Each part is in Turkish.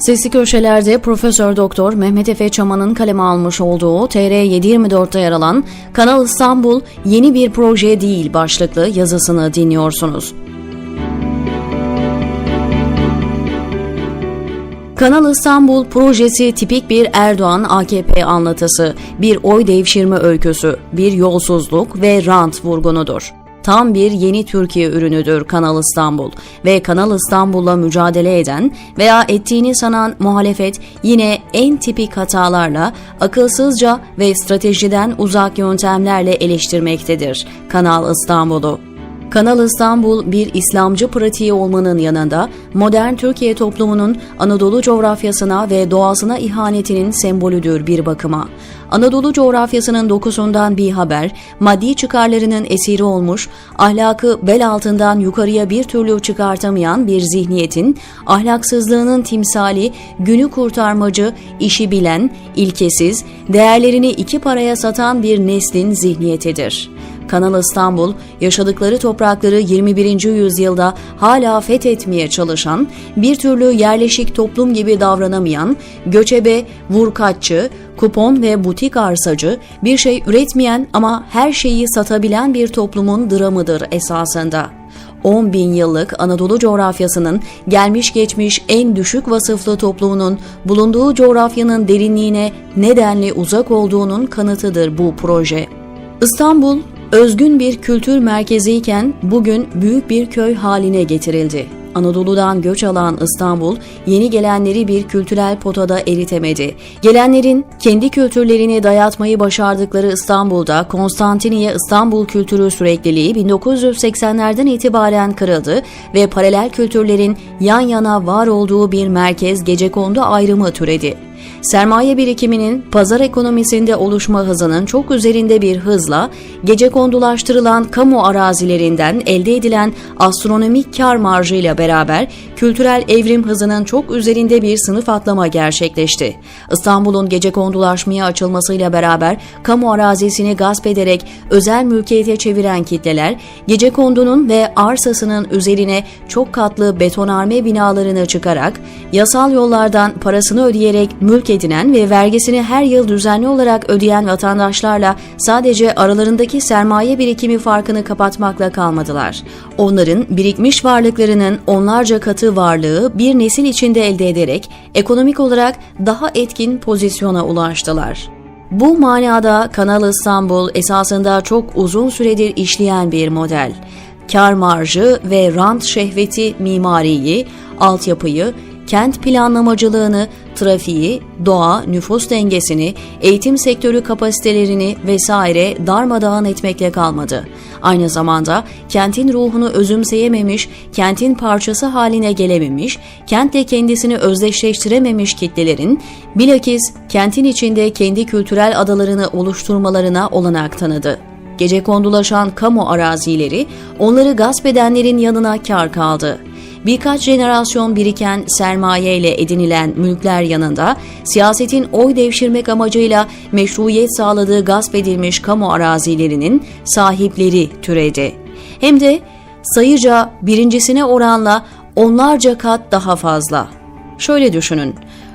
Sesli köşelerde Profesör Doktor Mehmet Efe Çaman'ın kaleme almış olduğu TR 724'te yer alan Kanal İstanbul yeni bir proje değil başlıklı yazısını dinliyorsunuz. Kanal İstanbul projesi tipik bir Erdoğan AKP anlatısı, bir oy devşirme öyküsü, bir yolsuzluk ve rant vurgunudur. Tam bir yeni Türkiye ürünüdür Kanal İstanbul ve Kanal İstanbul'la mücadele eden veya ettiğini sanan muhalefet yine en tipik hatalarla, akılsızca ve stratejiden uzak yöntemlerle eleştirmektedir Kanal İstanbul'u. Kanal İstanbul bir İslamcı pratiği olmanın yanında modern Türkiye toplumunun Anadolu coğrafyasına ve doğasına ihanetinin sembolüdür bir bakıma. Anadolu coğrafyasının dokusundan bir haber, maddi çıkarlarının esiri olmuş, ahlakı bel altından yukarıya bir türlü çıkartamayan bir zihniyetin, ahlaksızlığının timsali, günü kurtarmacı, işi bilen, ilkesiz, değerlerini iki paraya satan bir neslin zihniyetidir. Kanal İstanbul, yaşadıkları toprakları 21. yüzyılda hala fethetmeye çalışan, bir türlü yerleşik toplum gibi davranamayan, göçebe, vurkaççı, kupon ve butik arsacı, bir şey üretmeyen ama her şeyi satabilen bir toplumun dramıdır esasında. 10 bin yıllık Anadolu coğrafyasının gelmiş geçmiş en düşük vasıflı toplumunun bulunduğu coğrafyanın derinliğine nedenli uzak olduğunun kanıtıdır bu proje. İstanbul, özgün bir kültür merkeziyken bugün büyük bir köy haline getirildi. Anadolu'dan göç alan İstanbul, yeni gelenleri bir kültürel potada eritemedi. Gelenlerin kendi kültürlerini dayatmayı başardıkları İstanbul'da Konstantiniye İstanbul kültürü sürekliliği 1980'lerden itibaren kırıldı ve paralel kültürlerin yan yana var olduğu bir merkez gecekondu ayrımı türedi sermaye birikiminin pazar ekonomisinde oluşma hızının çok üzerinde bir hızla gece kondulaştırılan kamu arazilerinden elde edilen astronomik kar marjıyla beraber kültürel evrim hızının çok üzerinde bir sınıf atlama gerçekleşti. İstanbul'un gece kondulaşmaya açılmasıyla beraber kamu arazisini gasp ederek özel mülkiyete çeviren kitleler, gece kondunun ve arsasının üzerine çok katlı betonarme binalarını çıkarak, yasal yollardan parasını ödeyerek mülk edinen ve vergisini her yıl düzenli olarak ödeyen vatandaşlarla sadece aralarındaki sermaye birikimi farkını kapatmakla kalmadılar. Onların birikmiş varlıklarının onlarca katı varlığı bir nesil içinde elde ederek ekonomik olarak daha etkin pozisyona ulaştılar. Bu manada Kanal İstanbul esasında çok uzun süredir işleyen bir model. Kar marjı ve rant şehveti mimariyi, altyapıyı, kent planlamacılığını, trafiği, doğa, nüfus dengesini, eğitim sektörü kapasitelerini vesaire darmadağın etmekle kalmadı. Aynı zamanda kentin ruhunu özümseyememiş, kentin parçası haline gelememiş, kentle kendisini özdeşleştirememiş kitlelerin bilakis kentin içinde kendi kültürel adalarını oluşturmalarına olanak tanıdı gece kondulaşan kamu arazileri onları gasp edenlerin yanına kar kaldı birkaç jenerasyon biriken sermaye ile edinilen mülkler yanında siyasetin oy devşirmek amacıyla meşruiyet sağladığı gasp edilmiş kamu arazilerinin sahipleri türedi. Hem de sayıca birincisine oranla onlarca kat daha fazla. Şöyle düşünün.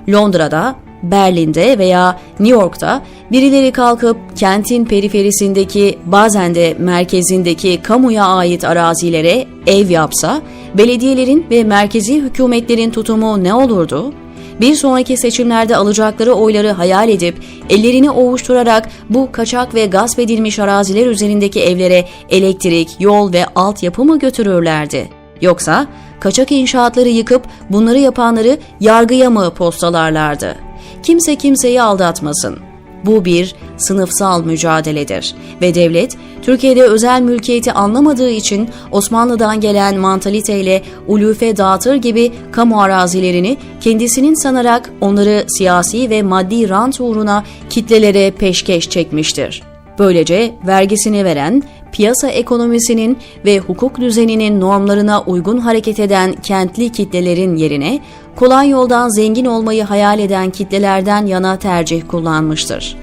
Londra'da Berlin'de veya New York'ta birileri kalkıp kentin periferisindeki bazen de merkezindeki kamuya ait arazilere ev yapsa, belediyelerin ve merkezi hükümetlerin tutumu ne olurdu? Bir sonraki seçimlerde alacakları oyları hayal edip ellerini ovuşturarak bu kaçak ve gasp edilmiş araziler üzerindeki evlere elektrik, yol ve altyapı mı götürürlerdi? Yoksa kaçak inşaatları yıkıp bunları yapanları yargıya mı postalarlardı? Kimse kimseyi aldatmasın. Bu bir sınıfsal mücadeledir ve devlet Türkiye'de özel mülkiyeti anlamadığı için Osmanlı'dan gelen mantaliteyle ulufe dağıtır gibi kamu arazilerini kendisinin sanarak onları siyasi ve maddi rant uğruna kitlelere peşkeş çekmiştir. Böylece vergisini veren, piyasa ekonomisinin ve hukuk düzeninin normlarına uygun hareket eden kentli kitlelerin yerine kolay yoldan zengin olmayı hayal eden kitlelerden yana tercih kullanmıştır.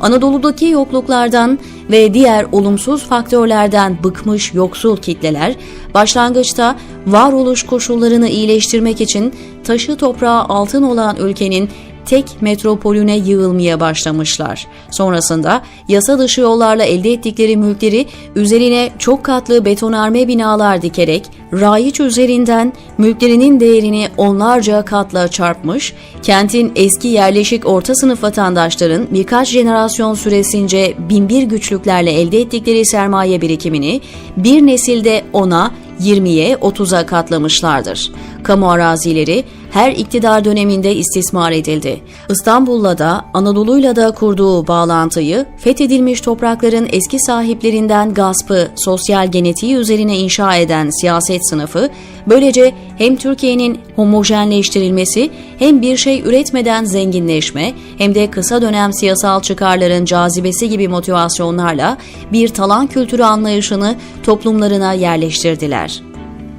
Anadolu'daki yokluklardan ve diğer olumsuz faktörlerden bıkmış yoksul kitleler başlangıçta varoluş koşullarını iyileştirmek için taşı toprağı altın olan ülkenin tek metropolüne yığılmaya başlamışlar. Sonrasında yasa dışı yollarla elde ettikleri mülkleri üzerine çok katlı betonarme binalar dikerek rayiç üzerinden mülklerinin değerini onlarca katla çarpmış, kentin eski yerleşik orta sınıf vatandaşların birkaç jenerasyon süresince binbir güçlüklerle elde ettikleri sermaye birikimini bir nesilde ona 20'ye 30'a katlamışlardır. Kamu arazileri her iktidar döneminde istismar edildi. İstanbul'la da Anadolu'yla da kurduğu bağlantıyı fethedilmiş toprakların eski sahiplerinden gaspı sosyal genetiği üzerine inşa eden siyaset sınıfı böylece hem Türkiye'nin homojenleştirilmesi hem bir şey üretmeden zenginleşme hem de kısa dönem siyasal çıkarların cazibesi gibi motivasyonlarla bir talan kültürü anlayışını toplumlarına yerleştirdiler.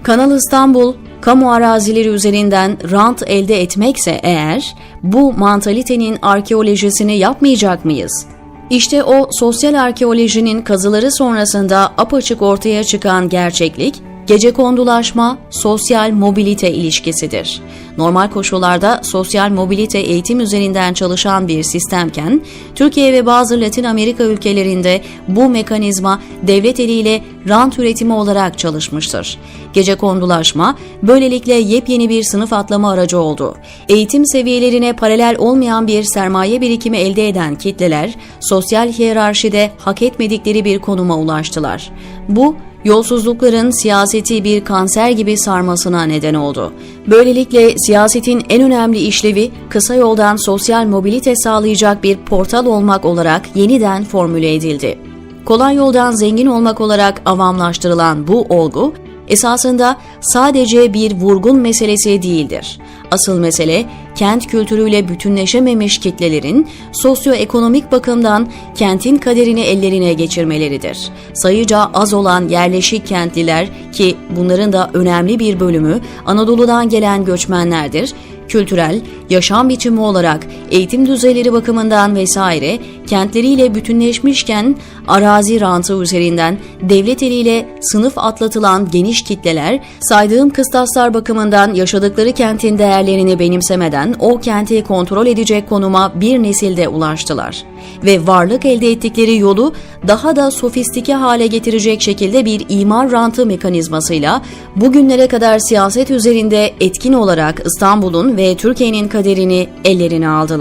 Kanal İstanbul, kamu arazileri üzerinden rant elde etmekse eğer, bu mantalitenin arkeolojisini yapmayacak mıyız? İşte o sosyal arkeolojinin kazıları sonrasında apaçık ortaya çıkan gerçeklik, gece kondulaşma, sosyal mobilite ilişkisidir. Normal koşullarda sosyal mobilite eğitim üzerinden çalışan bir sistemken, Türkiye ve bazı Latin Amerika ülkelerinde bu mekanizma devlet eliyle rant üretimi olarak çalışmıştır. Gece kondulaşma böylelikle yepyeni bir sınıf atlama aracı oldu. Eğitim seviyelerine paralel olmayan bir sermaye birikimi elde eden kitleler, sosyal hiyerarşide hak etmedikleri bir konuma ulaştılar. Bu, yolsuzlukların siyaseti bir kanser gibi sarmasına neden oldu. Böylelikle siyasetin en önemli işlevi kısa yoldan sosyal mobilite sağlayacak bir portal olmak olarak yeniden formüle edildi. Kolay yoldan zengin olmak olarak avamlaştırılan bu olgu esasında sadece bir vurgun meselesi değildir. Asıl mesele kent kültürüyle bütünleşememiş kitlelerin sosyoekonomik bakımdan kentin kaderini ellerine geçirmeleridir. Sayıca az olan yerleşik kentliler ki bunların da önemli bir bölümü Anadolu'dan gelen göçmenlerdir kültürel, yaşam biçimi olarak eğitim düzeyleri bakımından vesaire kentleriyle bütünleşmişken arazi rantı üzerinden devlet eliyle sınıf atlatılan geniş kitleler saydığım kıstaslar bakımından yaşadıkları kentin değerlerini benimsemeden o kenti kontrol edecek konuma bir nesilde ulaştılar ve varlık elde ettikleri yolu daha da sofistike hale getirecek şekilde bir imar rantı mekanizmasıyla bugünlere kadar siyaset üzerinde etkin olarak İstanbul'un ve Türkiye'nin kaderini ellerine aldılar.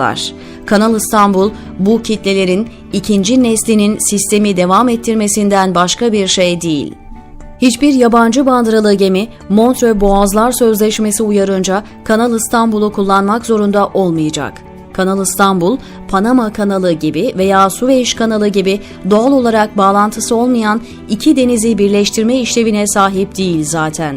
Kanal İstanbul bu kitlelerin ikinci neslinin sistemi devam ettirmesinden başka bir şey değil. Hiçbir yabancı bandıralı gemi Montreux Boğazlar Sözleşmesi uyarınca Kanal İstanbul'u kullanmak zorunda olmayacak. Kanal İstanbul, Panama Kanalı gibi veya Süveyş Kanalı gibi doğal olarak bağlantısı olmayan iki denizi birleştirme işlevine sahip değil zaten.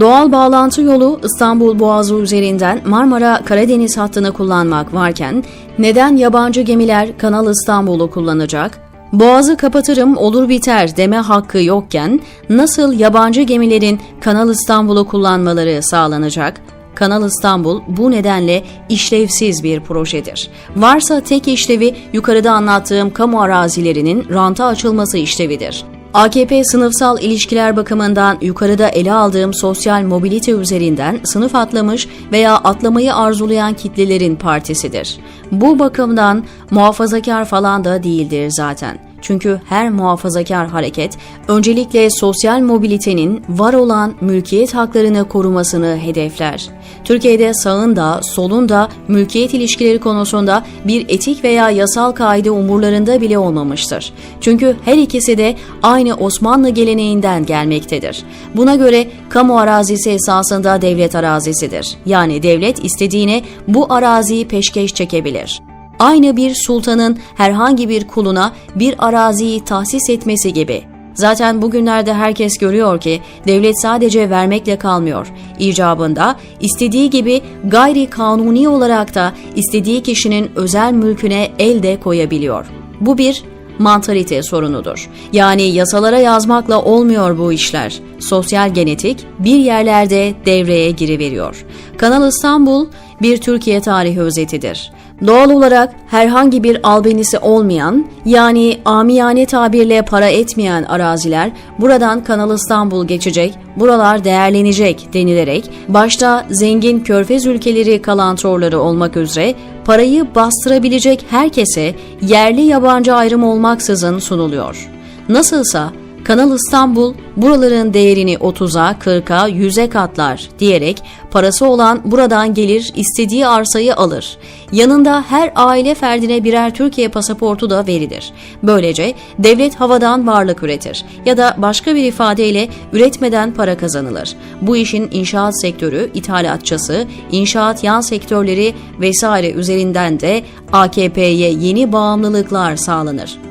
Doğal bağlantı yolu İstanbul Boğazı üzerinden Marmara Karadeniz hattını kullanmak varken neden yabancı gemiler Kanal İstanbul'u kullanacak? Boğazı kapatırım olur biter deme hakkı yokken nasıl yabancı gemilerin Kanal İstanbul'u kullanmaları sağlanacak? Kanal İstanbul bu nedenle işlevsiz bir projedir. Varsa tek işlevi yukarıda anlattığım kamu arazilerinin ranta açılması işlevidir. AKP sınıfsal ilişkiler bakımından yukarıda ele aldığım sosyal mobilite üzerinden sınıf atlamış veya atlamayı arzulayan kitlelerin partisidir. Bu bakımdan muhafazakar falan da değildir zaten. Çünkü her muhafazakar hareket öncelikle sosyal mobilitenin var olan mülkiyet haklarını korumasını hedefler. Türkiye'de sağın da solun da mülkiyet ilişkileri konusunda bir etik veya yasal kaide umurlarında bile olmamıştır. Çünkü her ikisi de aynı Osmanlı geleneğinden gelmektedir. Buna göre kamu arazisi esasında devlet arazisidir. Yani devlet istediğine bu araziyi peşkeş çekebilir aynı bir sultanın herhangi bir kuluna bir araziyi tahsis etmesi gibi. Zaten bugünlerde herkes görüyor ki devlet sadece vermekle kalmıyor. İcabında istediği gibi gayri kanuni olarak da istediği kişinin özel mülküne el de koyabiliyor. Bu bir mantalite sorunudur. Yani yasalara yazmakla olmuyor bu işler. Sosyal genetik bir yerlerde devreye giriveriyor. Kanal İstanbul bir Türkiye tarihi özetidir. Doğal olarak herhangi bir albenisi olmayan yani amiyane tabirle para etmeyen araziler buradan Kanal İstanbul geçecek, buralar değerlenecek denilerek başta zengin körfez ülkeleri kalantorları olmak üzere parayı bastırabilecek herkese yerli yabancı ayrım olmaksızın sunuluyor. Nasılsa Kanal İstanbul buraların değerini 30'a, 40'a, 100'e katlar diyerek parası olan buradan gelir istediği arsayı alır. Yanında her aile ferdine birer Türkiye pasaportu da verilir. Böylece devlet havadan varlık üretir ya da başka bir ifadeyle üretmeden para kazanılır. Bu işin inşaat sektörü, ithalatçısı, inşaat yan sektörleri vesaire üzerinden de AKP'ye yeni bağımlılıklar sağlanır.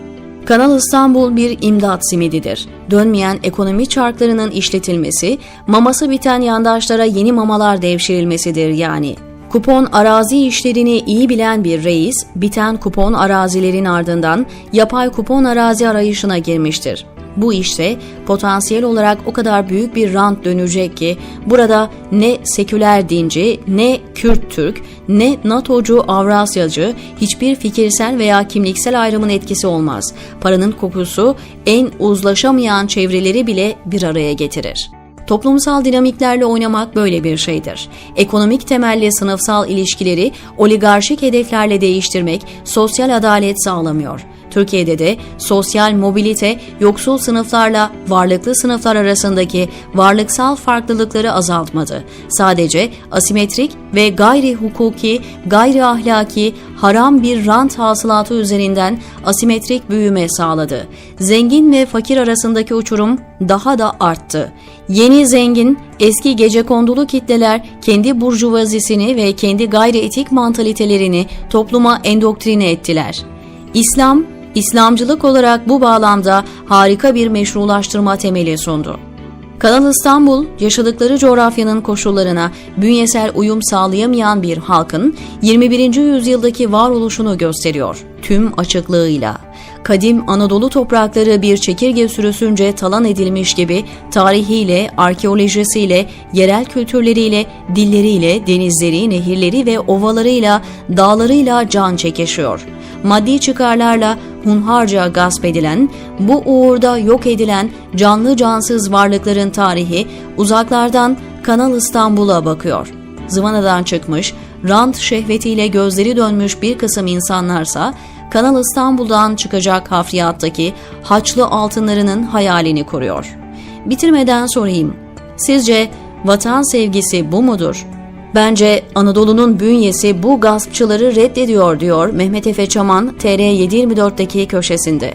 Kanal İstanbul bir imdat simididir. Dönmeyen ekonomi çarklarının işletilmesi, maması biten yandaşlara yeni mamalar devşirilmesidir yani. Kupon arazi işlerini iyi bilen bir reis, biten kupon arazilerin ardından yapay kupon arazi arayışına girmiştir. Bu işte potansiyel olarak o kadar büyük bir rant dönecek ki burada ne seküler dinci, ne Kürt Türk, ne NATO'cu Avrasyacı hiçbir fikirsel veya kimliksel ayrımın etkisi olmaz. Paranın kokusu en uzlaşamayan çevreleri bile bir araya getirir. Toplumsal dinamiklerle oynamak böyle bir şeydir. Ekonomik temelli sınıfsal ilişkileri oligarşik hedeflerle değiştirmek sosyal adalet sağlamıyor. Türkiye'de de sosyal mobilite yoksul sınıflarla varlıklı sınıflar arasındaki varlıksal farklılıkları azaltmadı. Sadece asimetrik ve gayri hukuki, gayri ahlaki, haram bir rant hasılatı üzerinden asimetrik büyüme sağladı. Zengin ve fakir arasındaki uçurum daha da arttı. Yeni zengin, eski gece kondulu kitleler kendi burjuvazisini ve kendi gayri etik mantalitelerini topluma endoktrine ettiler. İslam, İslamcılık olarak bu bağlamda harika bir meşrulaştırma temeli sundu. Kanal İstanbul, yaşadıkları coğrafyanın koşullarına bünyesel uyum sağlayamayan bir halkın 21. yüzyıldaki varoluşunu gösteriyor tüm açıklığıyla. Kadim Anadolu toprakları bir çekirge sürüsünce talan edilmiş gibi tarihiyle, arkeolojisiyle, yerel kültürleriyle, dilleriyle, denizleri, nehirleri ve ovalarıyla, dağlarıyla can çekişiyor. Maddi çıkarlarla hunharca gasp edilen, bu uğurda yok edilen canlı cansız varlıkların tarihi uzaklardan Kanal İstanbul'a bakıyor. Zıvanadan çıkmış, rant şehvetiyle gözleri dönmüş bir kısım insanlarsa Kanal İstanbul'dan çıkacak hafriyattaki haçlı altınlarının hayalini kuruyor. Bitirmeden sorayım. Sizce vatan sevgisi bu mudur? Bence Anadolu'nun bünyesi bu gaspçıları reddediyor diyor Mehmet Efe Çaman TR724'deki köşesinde.